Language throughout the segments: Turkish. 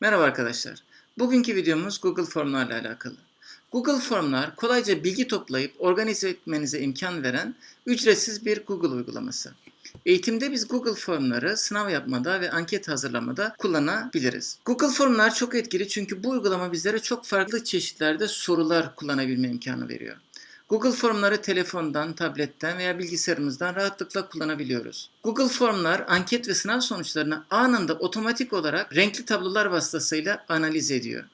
Merhaba arkadaşlar. Bugünkü videomuz Google Formlarla alakalı. Google Formlar kolayca bilgi toplayıp organize etmenize imkan veren ücretsiz bir Google uygulaması. Eğitimde biz Google Formları sınav yapmada ve anket hazırlamada kullanabiliriz. Google Formlar çok etkili çünkü bu uygulama bizlere çok farklı çeşitlerde sorular kullanabilme imkanı veriyor. Google Formları telefondan, tabletten veya bilgisayarımızdan rahatlıkla kullanabiliyoruz. Google Formlar anket ve sınav sonuçlarını anında otomatik olarak renkli tablolar vasıtasıyla analiz ediyor.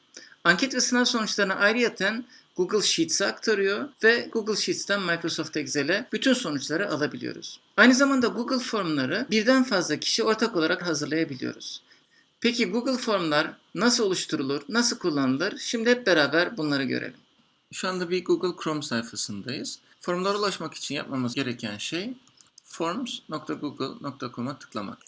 Anket ve sınav sonuçlarını ayrıyeten Google Sheets'e aktarıyor ve Google Sheets'ten Microsoft Excel'e bütün sonuçları alabiliyoruz. Aynı zamanda Google Formları birden fazla kişi ortak olarak hazırlayabiliyoruz. Peki Google Formlar nasıl oluşturulur, nasıl kullanılır? Şimdi hep beraber bunları görelim. Şu anda bir Google Chrome sayfasındayız. Formlara ulaşmak için yapmamız gereken şey forms.google.com'a tıklamak.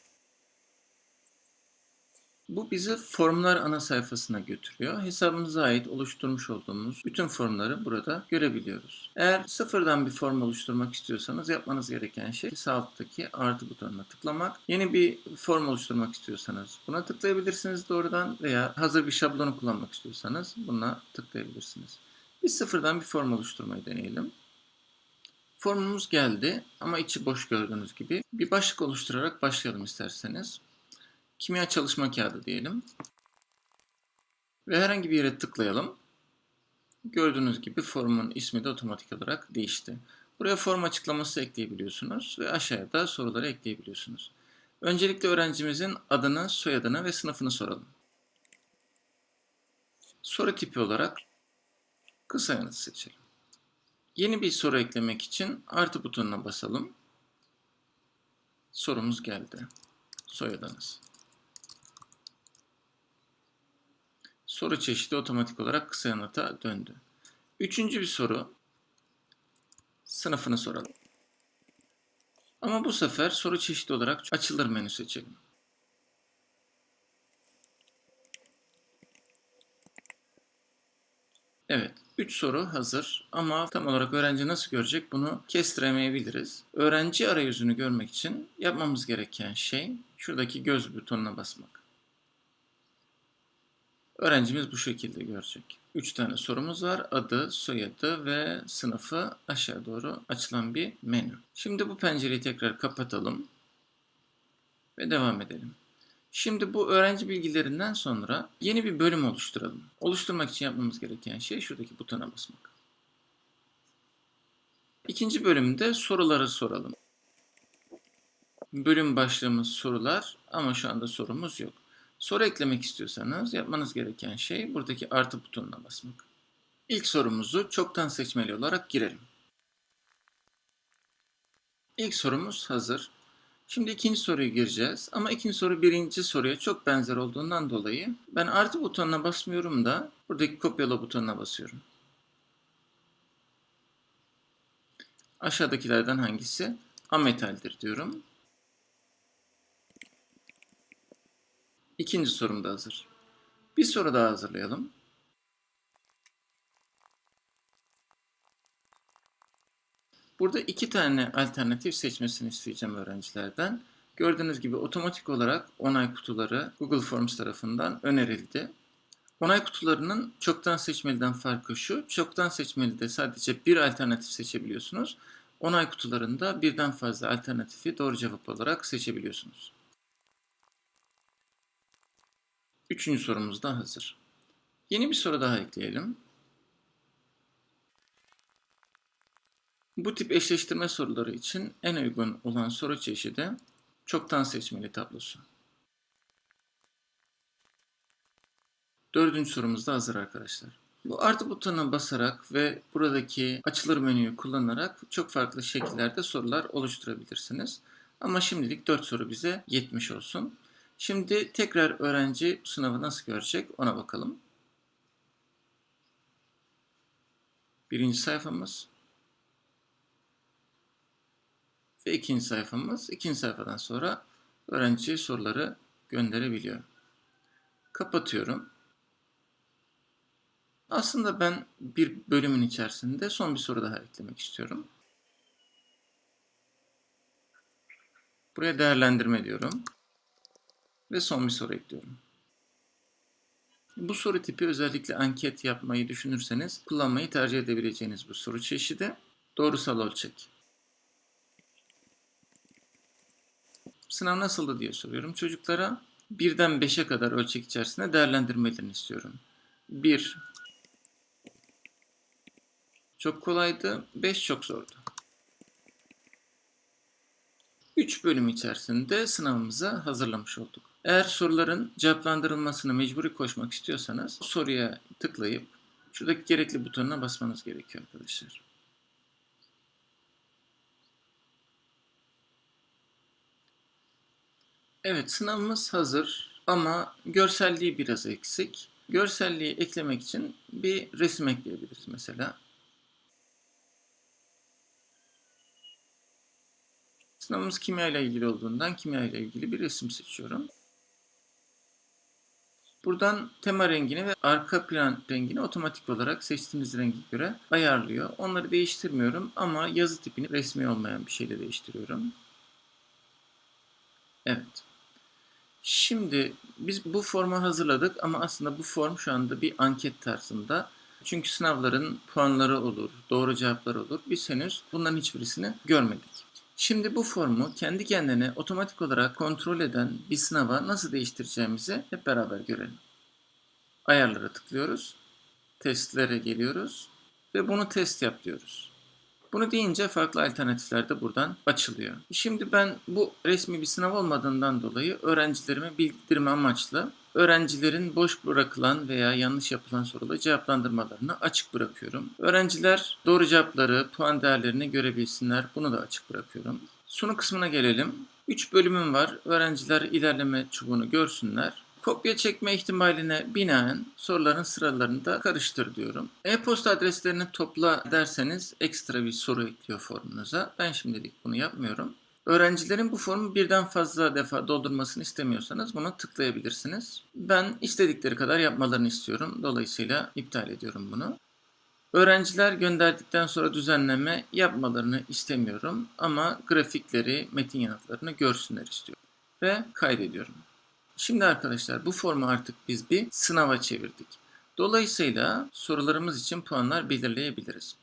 Bu bizi formlar ana sayfasına götürüyor. Hesabımıza ait oluşturmuş olduğumuz bütün formları burada görebiliyoruz. Eğer sıfırdan bir form oluşturmak istiyorsanız yapmanız gereken şey sağ alttaki artı butonuna tıklamak. Yeni bir form oluşturmak istiyorsanız buna tıklayabilirsiniz doğrudan veya hazır bir şablonu kullanmak istiyorsanız buna tıklayabilirsiniz. Biz sıfırdan bir form oluşturmayı deneyelim. Formumuz geldi ama içi boş gördüğünüz gibi. Bir başlık oluşturarak başlayalım isterseniz. Kimya çalışma kağıdı diyelim. Ve herhangi bir yere tıklayalım. Gördüğünüz gibi formun ismi de otomatik olarak değişti. Buraya form açıklaması ekleyebiliyorsunuz ve aşağıya da soruları ekleyebiliyorsunuz. Öncelikle öğrencimizin adını, soyadını ve sınıfını soralım. Soru tipi olarak kısa yanıt seçelim. Yeni bir soru eklemek için artı butonuna basalım. Sorumuz geldi. Soyadınız. Soru çeşidi otomatik olarak kısa yanıta döndü. Üçüncü bir soru. Sınıfını soralım. Ama bu sefer soru çeşidi olarak açılır menü seçelim. Evet, 3 soru hazır ama tam olarak öğrenci nasıl görecek bunu kestiremeyebiliriz. Öğrenci arayüzünü görmek için yapmamız gereken şey şuradaki göz butonuna basmak. Öğrencimiz bu şekilde görecek. 3 tane sorumuz var. Adı, soyadı ve sınıfı aşağı doğru açılan bir menü. Şimdi bu pencereyi tekrar kapatalım ve devam edelim. Şimdi bu öğrenci bilgilerinden sonra yeni bir bölüm oluşturalım. Oluşturmak için yapmamız gereken şey şuradaki butona basmak. İkinci bölümde soruları soralım. Bölüm başlığımız sorular ama şu anda sorumuz yok. Soru eklemek istiyorsanız yapmanız gereken şey buradaki artı butonuna basmak. İlk sorumuzu çoktan seçmeli olarak girelim. İlk sorumuz hazır. Şimdi ikinci soruyu gireceğiz ama ikinci soru birinci soruya çok benzer olduğundan dolayı ben artı butonuna basmıyorum da buradaki kopyala butonuna basıyorum. Aşağıdakilerden hangisi ametaldir diyorum. İkinci sorum da hazır. Bir soru daha hazırlayalım. Burada iki tane alternatif seçmesini isteyeceğim öğrencilerden. Gördüğünüz gibi otomatik olarak onay kutuları Google Forms tarafından önerildi. Onay kutularının çoktan seçmeliden farkı şu. Çoktan seçmelide sadece bir alternatif seçebiliyorsunuz. Onay kutularında birden fazla alternatifi doğru cevap olarak seçebiliyorsunuz. Üçüncü sorumuz da hazır. Yeni bir soru daha ekleyelim. Bu tip eşleştirme soruları için en uygun olan soru çeşidi çoktan seçmeli tablosu. Dördüncü sorumuz da hazır arkadaşlar. Bu artı butonuna basarak ve buradaki açılır menüyü kullanarak çok farklı şekillerde sorular oluşturabilirsiniz. Ama şimdilik 4 soru bize yetmiş olsun. Şimdi tekrar öğrenci sınavı nasıl görecek ona bakalım. Birinci sayfamız ve ikinci sayfamız. İkinci sayfadan sonra öğrenci soruları gönderebiliyor. Kapatıyorum. Aslında ben bir bölümün içerisinde son bir soru daha eklemek istiyorum. Buraya değerlendirme diyorum. Ve son bir soru ekliyorum. Bu soru tipi özellikle anket yapmayı düşünürseniz kullanmayı tercih edebileceğiniz bu soru çeşidi. Doğrusal ölçek. Sınav nasıldı diye soruyorum. Çocuklara birden 5'e kadar ölçek içerisinde değerlendirmelerini istiyorum. 1 çok kolaydı, 5 çok zordu. 3 bölüm içerisinde sınavımıza hazırlamış olduk. Eğer soruların cevaplandırılmasını mecburi koşmak istiyorsanız soruya tıklayıp şuradaki gerekli butonuna basmanız gerekiyor arkadaşlar. Evet sınavımız hazır ama görselliği biraz eksik. Görselliği eklemek için bir resim ekleyebiliriz mesela. Sınavımız kimya ile ilgili olduğundan kimya ile ilgili bir resim seçiyorum. Buradan tema rengini ve arka plan rengini otomatik olarak seçtiğimiz rengi göre ayarlıyor. Onları değiştirmiyorum ama yazı tipini resmi olmayan bir şeyle değiştiriyorum. Evet. Şimdi biz bu formu hazırladık ama aslında bu form şu anda bir anket tarzında. Çünkü sınavların puanları olur, doğru cevaplar olur. Biz henüz bunların hiçbirisini görmedik. Şimdi bu formu kendi kendine otomatik olarak kontrol eden bir sınava nasıl değiştireceğimizi hep beraber görelim. Ayarlara tıklıyoruz. Testlere geliyoruz ve bunu test yap diyoruz. Bunu deyince farklı alternatifler de buradan açılıyor. Şimdi ben bu resmi bir sınav olmadığından dolayı öğrencilerime bildirme amaçlı öğrencilerin boş bırakılan veya yanlış yapılan soruları cevaplandırmalarını açık bırakıyorum. Öğrenciler doğru cevapları, puan değerlerini görebilsinler. Bunu da açık bırakıyorum. Sonu kısmına gelelim. 3 bölümüm var. Öğrenciler ilerleme çubuğunu görsünler. Kopya çekme ihtimaline binaen soruların sıralarını da karıştır diyorum. E-posta adreslerini topla derseniz ekstra bir soru ekliyor formunuza. Ben şimdilik bunu yapmıyorum. Öğrencilerin bu formu birden fazla defa doldurmasını istemiyorsanız bunu tıklayabilirsiniz. Ben istedikleri kadar yapmalarını istiyorum. Dolayısıyla iptal ediyorum bunu. Öğrenciler gönderdikten sonra düzenleme yapmalarını istemiyorum ama grafikleri, metin yanıtlarını görsünler istiyorum. Ve kaydediyorum. Şimdi arkadaşlar bu formu artık biz bir sınava çevirdik. Dolayısıyla sorularımız için puanlar belirleyebiliriz.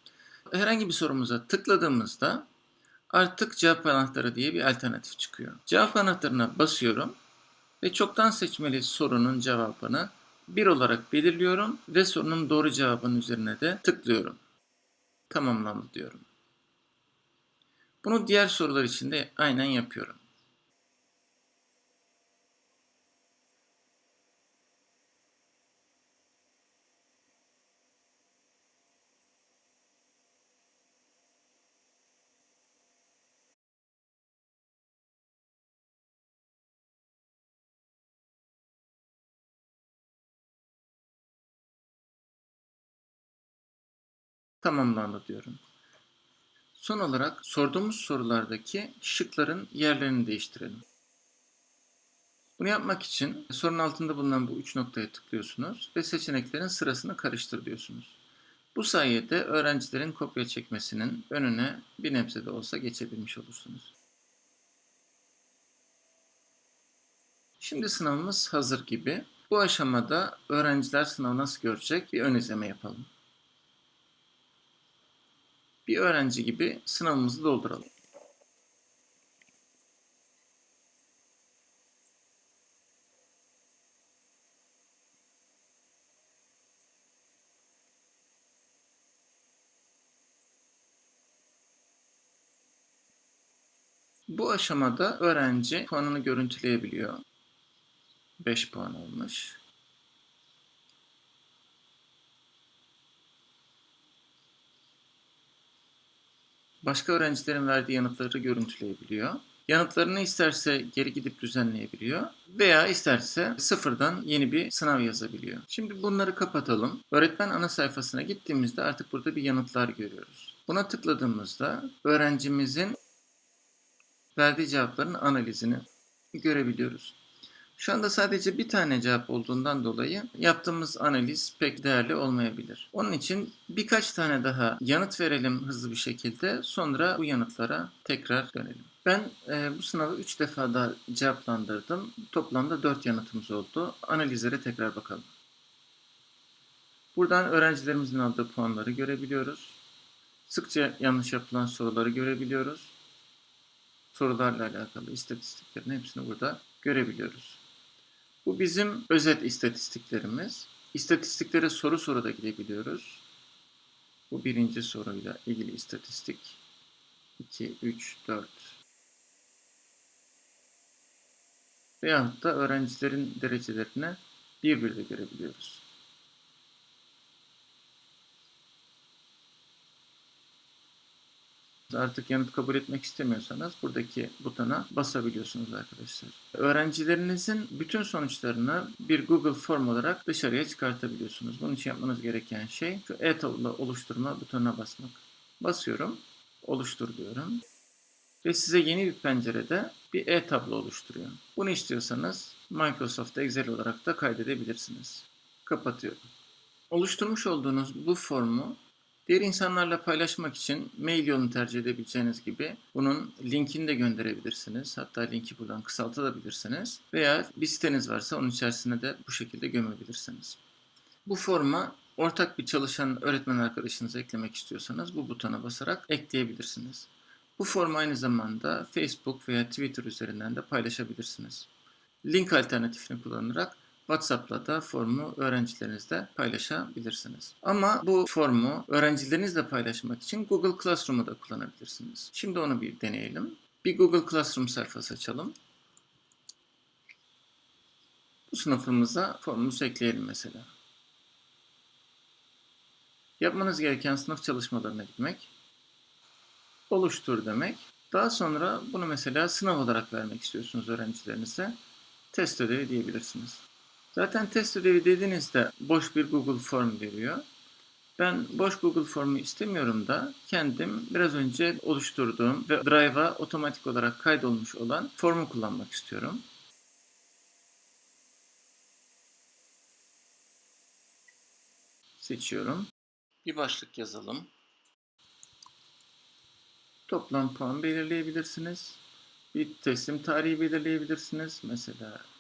Herhangi bir sorumuza tıkladığımızda artık cevap anahtarı diye bir alternatif çıkıyor. Cevap anahtarına basıyorum ve çoktan seçmeli sorunun cevabını bir olarak belirliyorum ve sorunun doğru cevabının üzerine de tıklıyorum. Tamamlandı diyorum. Bunu diğer sorular için de aynen yapıyorum. Tamamlandı diyorum. Son olarak sorduğumuz sorulardaki şıkların yerlerini değiştirelim. Bunu yapmak için sorunun altında bulunan bu üç noktaya tıklıyorsunuz ve seçeneklerin sırasını karıştır diyorsunuz. Bu sayede öğrencilerin kopya çekmesinin önüne bir nebze de olsa geçebilmiş olursunuz. Şimdi sınavımız hazır gibi. Bu aşamada öğrenciler sınavı nasıl görecek bir ön izleme yapalım. Bir öğrenci gibi sınavımızı dolduralım. Bu aşamada öğrenci puanını görüntüleyebiliyor. 5 puan olmuş. Başka öğrencilerin verdiği yanıtları görüntüleyebiliyor. Yanıtlarını isterse geri gidip düzenleyebiliyor veya isterse sıfırdan yeni bir sınav yazabiliyor. Şimdi bunları kapatalım. Öğretmen ana sayfasına gittiğimizde artık burada bir yanıtlar görüyoruz. Buna tıkladığımızda öğrencimizin verdiği cevapların analizini görebiliyoruz. Şu anda sadece bir tane cevap olduğundan dolayı yaptığımız analiz pek değerli olmayabilir. Onun için birkaç tane daha yanıt verelim hızlı bir şekilde. Sonra bu yanıtlara tekrar dönelim. Ben e, bu sınavı 3 defa daha cevaplandırdım. Toplamda 4 yanıtımız oldu. Analizlere tekrar bakalım. Buradan öğrencilerimizin aldığı puanları görebiliyoruz. Sıkça yanlış yapılan soruları görebiliyoruz. Sorularla alakalı istatistiklerin hepsini burada görebiliyoruz. Bu bizim özet istatistiklerimiz. İstatistiklere soru soru da gidebiliyoruz. Bu birinci soruyla ilgili istatistik. 2, 3, 4. Veyahut da öğrencilerin derecelerine bir bir de görebiliyoruz. Artık yanıt kabul etmek istemiyorsanız buradaki butona basabiliyorsunuz arkadaşlar. Öğrencilerinizin bütün sonuçlarını bir Google Form olarak dışarıya çıkartabiliyorsunuz. Bunun için yapmanız gereken şey şu e-tablo oluşturma butonuna basmak. Basıyorum, oluştur diyorum. Ve size yeni bir pencerede bir e-tablo oluşturuyor. Bunu istiyorsanız Microsoft Excel olarak da kaydedebilirsiniz. Kapatıyorum. Oluşturmuş olduğunuz bu formu Diğer insanlarla paylaşmak için mail yolunu tercih edebileceğiniz gibi bunun linkini de gönderebilirsiniz. Hatta linki buradan kısaltabilirsiniz. Veya bir siteniz varsa onun içerisine de bu şekilde gömebilirsiniz. Bu forma ortak bir çalışan öğretmen arkadaşınızı eklemek istiyorsanız bu butona basarak ekleyebilirsiniz. Bu formu aynı zamanda Facebook veya Twitter üzerinden de paylaşabilirsiniz. Link alternatifini kullanarak WhatsApp'la da formu öğrencilerinizle paylaşabilirsiniz. Ama bu formu öğrencilerinizle paylaşmak için Google Classroom'u da kullanabilirsiniz. Şimdi onu bir deneyelim. Bir Google Classroom sayfası açalım. Bu sınıfımıza formumuzu ekleyelim mesela. Yapmanız gereken sınıf çalışmalarına gitmek, oluştur demek. Daha sonra bunu mesela sınav olarak vermek istiyorsunuz öğrencilerinize. Test ödevi diyebilirsiniz. Zaten test ödevi dediğinizde boş bir Google Form veriyor. Ben boş Google Form'u istemiyorum da kendim biraz önce oluşturduğum ve Drive'a otomatik olarak kaydolmuş olan formu kullanmak istiyorum. Seçiyorum. Bir başlık yazalım. Toplam puan belirleyebilirsiniz. Bir teslim tarihi belirleyebilirsiniz. Mesela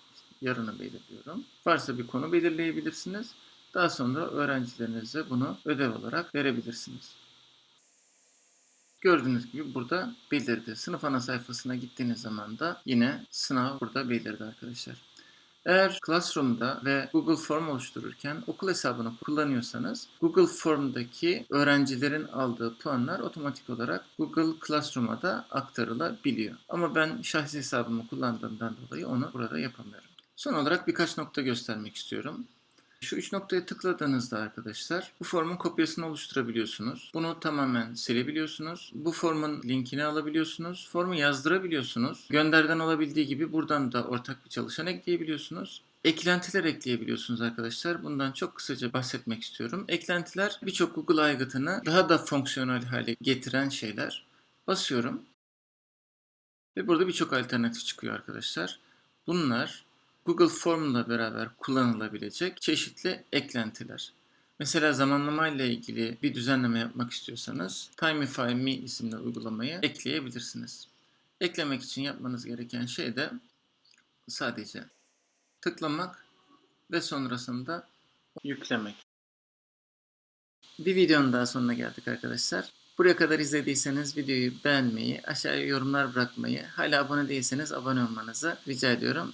yarını belirliyorum. Varsa bir konu belirleyebilirsiniz. Daha sonra öğrencilerinize bunu ödev olarak verebilirsiniz. Gördüğünüz gibi burada belirdi. Sınıf ana sayfasına gittiğiniz zaman da yine sınav burada belirdi arkadaşlar. Eğer Classroom'da ve Google Form oluştururken okul hesabını kullanıyorsanız Google Form'daki öğrencilerin aldığı puanlar otomatik olarak Google Classroom'a da aktarılabiliyor. Ama ben şahsi hesabımı kullandığımdan dolayı onu burada yapamıyorum. Son olarak birkaç nokta göstermek istiyorum. Şu üç noktaya tıkladığınızda arkadaşlar bu formun kopyasını oluşturabiliyorsunuz. Bunu tamamen silebiliyorsunuz. Bu formun linkini alabiliyorsunuz. Formu yazdırabiliyorsunuz. Gönderden olabildiği gibi buradan da ortak bir çalışan ekleyebiliyorsunuz. Eklentiler ekleyebiliyorsunuz arkadaşlar. Bundan çok kısaca bahsetmek istiyorum. Eklentiler birçok Google aygıtını daha da fonksiyonel hale getiren şeyler. Basıyorum. Ve burada birçok alternatif çıkıyor arkadaşlar. Bunlar Google Form'la beraber kullanılabilecek çeşitli eklentiler. Mesela zamanlama ile ilgili bir düzenleme yapmak istiyorsanız Timify Me isimli uygulamayı ekleyebilirsiniz. Eklemek için yapmanız gereken şey de sadece tıklamak ve sonrasında yüklemek. Bir videonun daha sonuna geldik arkadaşlar. Buraya kadar izlediyseniz videoyu beğenmeyi, aşağıya yorumlar bırakmayı, hala abone değilseniz abone olmanızı rica ediyorum.